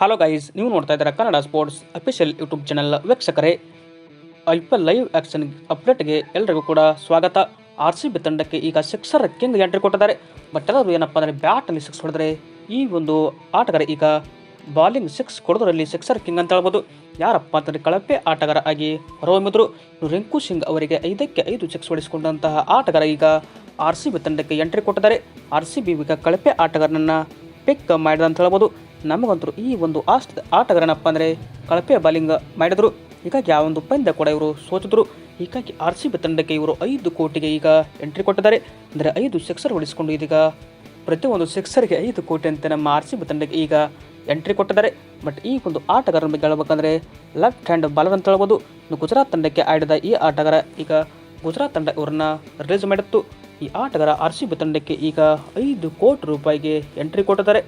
Hello guys ನೀವು ನೋಡ್ತಾ ಇದ್ದೀರಾ Kannada sports official YouTube channel ವೀಕ್ಷಕರೇ. I P L live action ಅಪ್ಡೇಟ್ಗೆ ಎಲ್ಲರಿಗೂ ಕೂಡ ಸ್ವಾಗತ. ಆರ್ ಸಿ ಬಿ ತಂಡಕ್ಕೆ ಈಗ ಸಿಕ್ಸರ್ ಕಿಂಗ್ ಎಂಟ್ರಿ ಕೊಟ್ಟಿದ್ದಾರೆ. ಬಟ್ ಎಲ್ಲರೂ ಏನಪ್ಪ ಅಂದರೆ ಬ್ಯಾಟಲ್ಲಿ ಸಿಕ್ಸ್ ಹೊಡೆದ್ರೆ ಈ ಒಂದು ಆಟಗಾರ ಈಗ ಬಾಲಿಂಗ್ ಸಿಕ್ಸ್ ಕೊಡೋದ್ರಲ್ಲಿ ಸಿಕ್ಸರ್ ಕಿಂಗ್ ಅಂತ ಹೇಳ್ಬೋದು. ಯಾರಪ್ಪ ಅಂತಂದರೆ ಕಳಪೆ ಆಟಗಾರ ಆಗಿ ಹೊರಹೊಮ್ಮಿದ್ರು. ರಿಂಕು ಸಿಂಗ್ ಅವರಿಗೆ ಐದಕ್ಕೆ ಐದು ಸಿಕ್ಸ್ ಹೊಡಿಸಿಕೊಂಡಂತಹ ಆಟಗಾರ ಈಗ ಆರ್ ಸಿ ಬಿ ತಂಡಕ್ಕೆ ಎಂಟ್ರಿ ಕೊಟ್ಟಿದ್ದಾರೆ. ಆರ್ ಸಿ ಬಿ ಈಗ ಕಳಪೆ ಆಟಗಾರನನ್ನು ಪಿಕ್ ಮಾಡಿದ ಅಂತ ಹೇಳ್ಬೋದು. ನಮಗಂತೂ ಈ ಒಂದು ಆಸ್ಟ್ ಆಟಗಾರನಪ್ಪ ಅಂದರೆ ಕಳಪೆ ಬಾಲಿಂಗ್ ಮಾಡಿದರು. ಹೀಗಾಗಿ ಆ ಒಂದು ಪಂದ್ಯ ಕೂಡ ಇವರು ಸೋತಿದ್ರು. ಹೀಗಾಗಿ ಆರ್ ಸಿ ಬಿ ತಂಡಕ್ಕೆ ಇವರು ಐದು ಕೋಟಿಗೆ ಈಗ ಎಂಟ್ರಿ ಕೊಟ್ಟಿದ್ದಾರೆ. ಅಂದರೆ ಐದು ಸಿಕ್ಸರ್ ಉಳಿಸಿಕೊಂಡು ಇದೀಗ ಪ್ರತಿಯೊಂದು ಸಿಕ್ಸರ್ಗೆ ಐದು ಕೋಟಿ ಅಂತ ನಮ್ಮ ಆರ್ ಸಿ ಬಿ ತಂಡಕ್ಕೆ ಈಗ ಎಂಟ್ರಿ ಕೊಟ್ಟಿದ್ದಾರೆ. ಬಟ್ ಈ ಒಂದು ಆಟಗಾರನ ಬಗ್ಗೆ ಹೇಳ್ಬೇಕಂದ್ರೆ ಲೆಫ್ಟ್ ಹ್ಯಾಂಡ್ ಬಾಲರ್ ಅಂತ ಹೇಳ್ಬೋದು. ಇನ್ನು ಗುಜರಾತ್ ತಂಡಕ್ಕೆ ಆಡಿದ ಈ ಆಟಗಾರ ಈಗ ಗುಜರಾತ್ ತಂಡ ಇವರನ್ನ ರಿಲೀಸ್ ಮಾಡಿತ್ತು. ಈ ಆಟಗಾರ ಆರ್ ಸಿ ಬಿ ತಂಡಕ್ಕೆ ಈಗ ಐದು ಕೋಟಿ ರೂಪಾಯಿಗೆ ಎಂಟ್ರಿ ಕೊಟ್ಟಿದ್ದಾರೆ.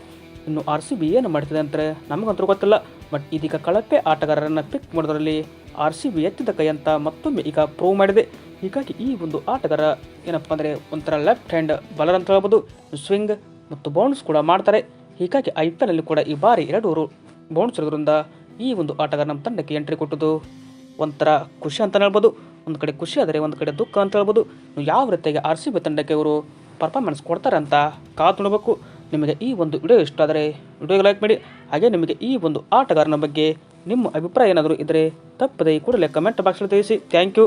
ಇನ್ನು ಆರ್ ಸಿ ಬಿ ಏನು ಮಾಡ್ತಿದೆ ಅಂದರೆ ನಮಗಂತೂ ಗೊತ್ತಿಲ್ಲ. ಬಟ್ ಇದೀಗ ಕಳಪೆ ಆಟಗಾರರನ್ನು ಪಿಕ್ ಮಾಡೋದರಲ್ಲಿ ಆರ್ ಸಿ ಬಿ ಎತ್ತಿದ ಕೈ ಅಂತ ಮತ್ತೊಮ್ಮೆ ಈಗ ಪ್ರೂವ್ ಮಾಡಿದೆ. ಹೀಗಾಗಿ ಈ ಒಂದು ಆಟಗಾರ ಏನಪ್ಪ ಅಂದರೆ ಒಂಥರ ಲೆಫ್ಟ್ ಹ್ಯಾಂಡ್ ಬಲರ್ ಅಂತ ಹೇಳ್ಬೋದು. ಸ್ವಿಂಗ್ ಮತ್ತು ಬೌನ್ಸ್ ಕೂಡ ಮಾಡ್ತಾರೆ. ಹೀಗಾಗಿ ಐ ಪಿ ಎಲ್ನಲ್ಲಿ ಕೂಡ ಈ ಬಾರಿ ಎರಡೂರು ಬೌನ್ಸ್ ಇರೋದ್ರಿಂದ ಈ ಒಂದು ಆಟಗಾರ ನಮ್ಮ ತಂಡಕ್ಕೆ ಎಂಟ್ರಿ ಕೊಟ್ಟದ್ದು ಒಂಥರ ಖುಷಿ ಅಂತ ಹೇಳ್ಬೋದು. ಒಂದು ಕಡೆ ಖುಷಿ ಆದರೆ ಒಂದು ಕಡೆ ದುಃಖ ಅಂತ ಹೇಳ್ಬೋದು. ಯಾವ ರೀತಿಯಾಗಿ ಆರ್ ಸಿ ಬಿ ತಂಡಕ್ಕೆ ಇವರು ಪರ್ಫಾರ್ಮೆನ್ಸ್ ಕೊಡ್ತಾರೆ ಅಂತ ಕಾದು ನೋಡಬೇಕು. ನಿಮಗೆ ಈ ಒಂದು ವಿಡಿಯೋ ಇಷ್ಟ ಆದರೆ ವಿಡಿಯೋಗೆ ಲೈಕ್ ಮಾಡಿ, ಹಾಗೆ ನಿಮಗೆ ಈ ಒಂದು ಆಟಗಾರನ ಬಗ್ಗೆ ನಿಮ್ಮ ಅಭಿಪ್ರಾಯ ಏನಾದರೂ ಇದ್ದರೆ ತಪ್ಪದೆ ಕೂಡಲೇ ಕಮೆಂಟ್ ಬಾಕ್ಸಲ್ಲಿ ತಿಳಿಸಿ. Thank you